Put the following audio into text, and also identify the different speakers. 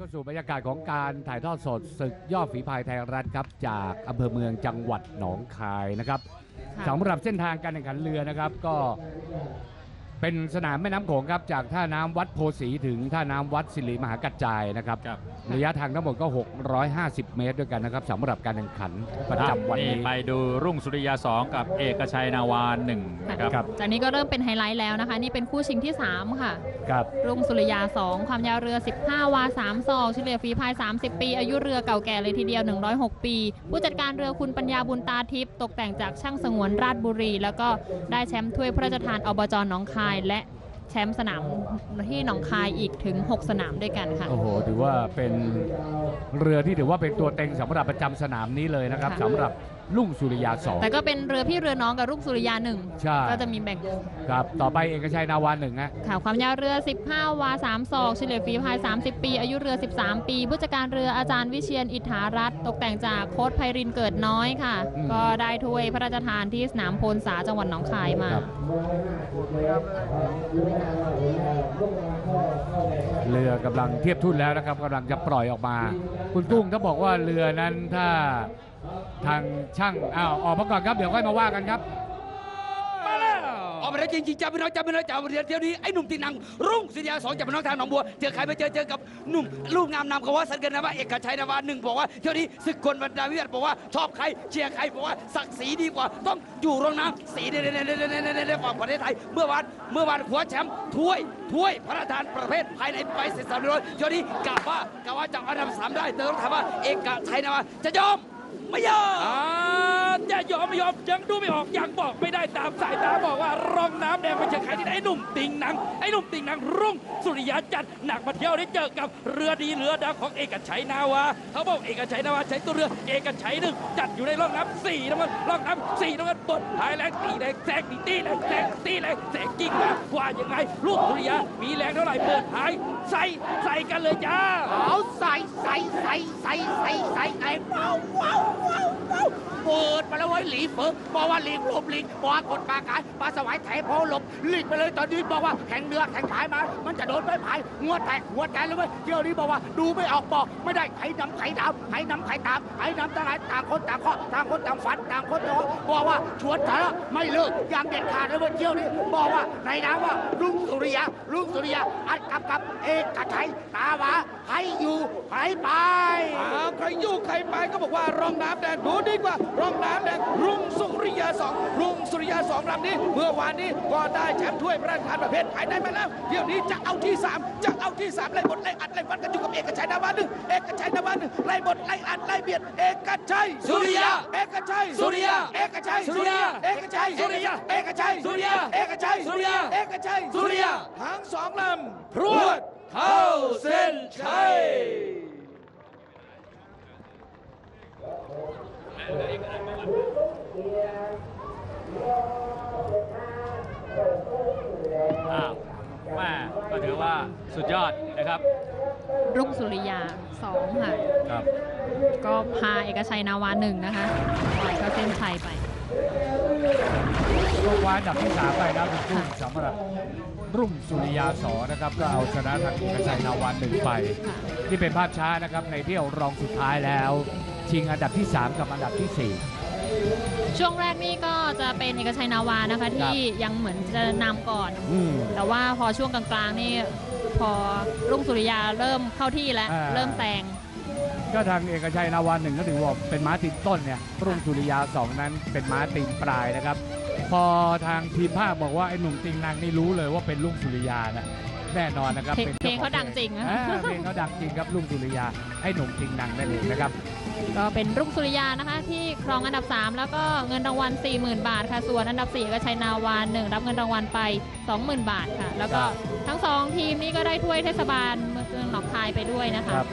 Speaker 1: เข้าสู่บรรยากาศของการถ่ายทอดสดศึกยอดฝีพายไทยรัฐครับ จากอำเภอเมืองจังหวัดหนองคายนะครับ
Speaker 2: ค่ะ
Speaker 1: สำหรับเส้นทางการแข่งขันเรือนะครับ ก็ เป็นสนามแม่น้ำโขงครับจากท่าน้ำวัดโพสีถึงท่าน้ำวัดศิริมหากัจจายนะครับ
Speaker 3: ครับ
Speaker 1: ระยะทางทั้งหมดก็ 650 เมตรด้วยกันนะครับสำหรับการแข่งขันประจำวันนี้
Speaker 3: ไปดูรุ่งสุริยา 2 กับเอกชัยนาวาน1นะครับ
Speaker 1: ครับ
Speaker 2: จากนี้ก็เริ่มเป็นไฮไลท์แล้วนะคะ นี่เป็นคู่ชิงที่ 3 ค่ะ
Speaker 1: ครับ
Speaker 2: รุ่งสุริยา 2 ความยาวเรือ 15 วา3ศอกเฉลี่ยฝีพาย 30 ปี อายุเรือเก่าแก่เลยทีเดียว 106 ปี ผู้จัดการเรือคุณปัญญาบุญตาทิพย์ตกแต่งจากช่างสงวนราชบุรี แล้วก็ได้แชมป์ถ้วยพระราชทานอบจหนองคายและแชมป์สนามที่หนองคายอีกถึง 6 สนามด้วยกันค่ะ
Speaker 1: โอ้โห ถือว่าเป็นเรือที่ถือว่าเป็นตัวเต็งสำหรับประจำสนามนี้เลยนะครับ
Speaker 2: ค่ะ
Speaker 1: สำหรับ ลุ่งสุริยาสอง
Speaker 2: แต่ก็เป็นเรือพี่เรือน้องกับรุ่งสุริยาหนึ่ง
Speaker 1: ใช่
Speaker 2: ก็จะมีแบ่ง
Speaker 1: ครับ ต่อไปเอกชัยนาวาหนึ่งฮะ
Speaker 2: ค่ะความยาวเรือ 15 วา3ศอกเฉลี่ยฝีพาย 30 ปี อายุเรือ 13 ปี ผู้จัดการเรืออาจารย์วิเชียนอิทธารัตน์ตกแต่งจากโค้ดไพรินเกิดน้อยค่ะ ก็ได้ถ้วยพระราชทานที่สนามโพนสาจังหวัดหนองคายมา
Speaker 1: ครับเรือกำลังเทียบทุ่นแล้วนะครับกำลังจะปล่อยออกมา คุณกุ้งถ้าบอกว่าเรือนั้นถ้า ทางช่างอ้าวออกมาก่อนครับเดี๋ยวค่อยมาว่ากันครับ
Speaker 4: ออกมาแล้วจริงๆจับไปน้องจับไปน้องจับเดี๋ยวเดี๋ยวนี้ไอ้หนุ่มตีนังรุ่งสิริยาสองจับไปน้องทางหนองบัวเจอใครไปเจอเจอกับหนุ่มลูกงามนำเขาว่าสันกันนะว่าเอกชัยนาวาหนึ่งบอกว่าเที่ยวนี้ศึกคนบรรดาวิวัฒน์บอกว่าชอบใครเชียร์ใครบอกว่าศักดิ์ศรีดีกว่า ต้องอยู่รองน้ำสีเด่นๆๆๆๆๆฝั่งประเทศไทยเมื่อวานเมื่อวานคว้าแชมป์ถ้วยถ้วยพระราชทานประเภทภายในไปเสร็จสามร้อยเที่ยวนี้กะว่ากะว่าจะเอาอันดับสามได้แต่ต้องถามว่าเอกชัยนาวาจะยอม ไม่ยอม
Speaker 5: อ่าจะยอมไม่ยอมยังดูไม่ออกยังบอกไม่ได้ตามสายตาบอกว่ารองน้ำแดงไม่ใช่ใครที่ไหนไอ้หนุ่มติงหนังไอ้หนุ่มติงหนังรุ่งสุริยาจัดหนักมาเที่ยวได้เจอกับเรือดีเรือดังของเอกชัยนาวาเขาบอกเอกชัยนาวาใช้ตัวเรือเอกชัยหนึ่งจัดอยู่ในร่องน้ำสี่น้ำมันร่องน้ำสี่น้ำมันบนหายแรงตีแรงแซงตีตีแรงแซงตีแรงแซงกิ่งมาว่ายังไงลูกสุริยามีแรงเท่าไหร่เปิดหายใส่ใส่กันเลยจ้า
Speaker 6: เอาใส่ ใส่ใส่ใส่ใส่ใเปิดมาแล้วเว้ยหลีเฟิงบอกว่าหลีกหลบหลีกบอกว่ากดปากกายปลาสวายแถพอหลบหลีกไปเลยตอนนี้บอกว่าแข่งเรือแข่งผายมา มันจะโดนไม่ผายงัวแตกหัวแตกเลยเว้ยเที่ยวนี้บอกว่าดูไม่ออกบอกไม่ได้ใครนำใครตามใครนำใครตามใครนำต่างไหนต่างคนต่างเคาะต่างคนต่างฝันต่างคนต่างบอกว่าชวนทะเลาะไม่เลิกอย่างเด็ดขาดเลยเว้ยเที่ยวนี้บอกว่าในน้ำว่าลุงสุริยาลุงสุริยาอัดกับกับเอกชัยตาหวาให้อยู่ให้ไป
Speaker 5: อ้าวใครอยู่ใครไปก็บอกว่ารองน้ำแดงดูดีกว่ารองน้ำแดงรุ่ง สุริยาสองรุ่งสุริยาสองลำนี้ เมื่อวานนี้ก็ได้แชมป์ถ้วยพระราชทานประเภทภายในมาแล้วเดี๋ยวนี้จะเอาที่สามจะเอาที่สามไล่บทไล่อัดไล่ฟันกันอยู่กับเอกชัยนาวาหนึ่งเอกชัยนาวาหนึ่งไล่บทไล่อัดไล่เบียดเอกชัย
Speaker 4: สุริยะ
Speaker 5: เอกชัย
Speaker 4: สุริยะ
Speaker 5: เอกชัย
Speaker 4: สุริยะ
Speaker 5: เอกชัย
Speaker 4: สุริยะ
Speaker 5: เอกชัย
Speaker 4: สุริยะ
Speaker 5: เอกชัย
Speaker 4: สุริยะ
Speaker 5: เอกชัย
Speaker 4: สุริยะ
Speaker 5: ทั้งสองลำพรวด
Speaker 4: เข้าเส้นชัย
Speaker 3: อ้าวแม่ ก็ถือว่าสุดยอดนะครับ
Speaker 2: รุ่งสุริยา2ค่ะ
Speaker 1: ครับ
Speaker 2: ก็พาเอกชัยนาวาหนึ่งนะคะปล่อยเข้าเส้นชัยไป
Speaker 1: ลูกวายอันดับที่สามไปนะคุณกุ้งสำหรับรุ่งสุริยาสอนะครับ ก็เอาชนะทางเอกชัยนาวันหนึ่งไป
Speaker 2: ค่ะ
Speaker 1: ที่เป็นภาพช้านะครับในเที่ยวรองสุดท้ายแล้ว ชิงอันดับที่ 3 กับอันดับที่
Speaker 2: ช่วงแรกนี่ก็จะเป็นเอกชัยนาวานะคะที่ยังเหมือนจะนำก่อน
Speaker 1: 4อืม
Speaker 2: แต่ว่าพอช่วงกลางๆนี่พอรุ่งสุริยาเริ่มเข้าที่แล้ว
Speaker 1: อ่า
Speaker 2: เริ่มแซง
Speaker 1: ก็ทางเอกชัยนาวันหนึ่งก็ถือว่าเป็นม้าตีนต้นเนี่ยรุ่งสุริยาสองนั้นเป็นม้าตีนปลายนะครับ พอทางทีมภาคบอกว่าไอ้หนุ่มติงนางนี่รู้เลยว่าเป็นรุ่งสุริยานะแน่นอนนะครับ
Speaker 2: เพลง
Speaker 1: ป็น
Speaker 2: เพลงเขาดังจริงอะ
Speaker 1: อ่าเพลงเขาดังจริงครับรุ่งสุริยาไอ้หนุ่มติงนางนั่นเองนะครับ
Speaker 2: ก็เป็นรุ่งสุริยานะคะ ที่ครองอันดับ 3 แล้วก็เงินรางวัล 40,000 บาทค่ะ ส่วนอันดับ4เอกชัยนาวาหนึ่งรับเงินรางวัลไป 20,000 บาทค่ะ แล้วก็
Speaker 1: ครับ
Speaker 2: ทั้งสองทีมนี้ก็ได้ถ้วยเทศบาลเมืองหนองคายไปด้วยนะคะ
Speaker 1: ครับ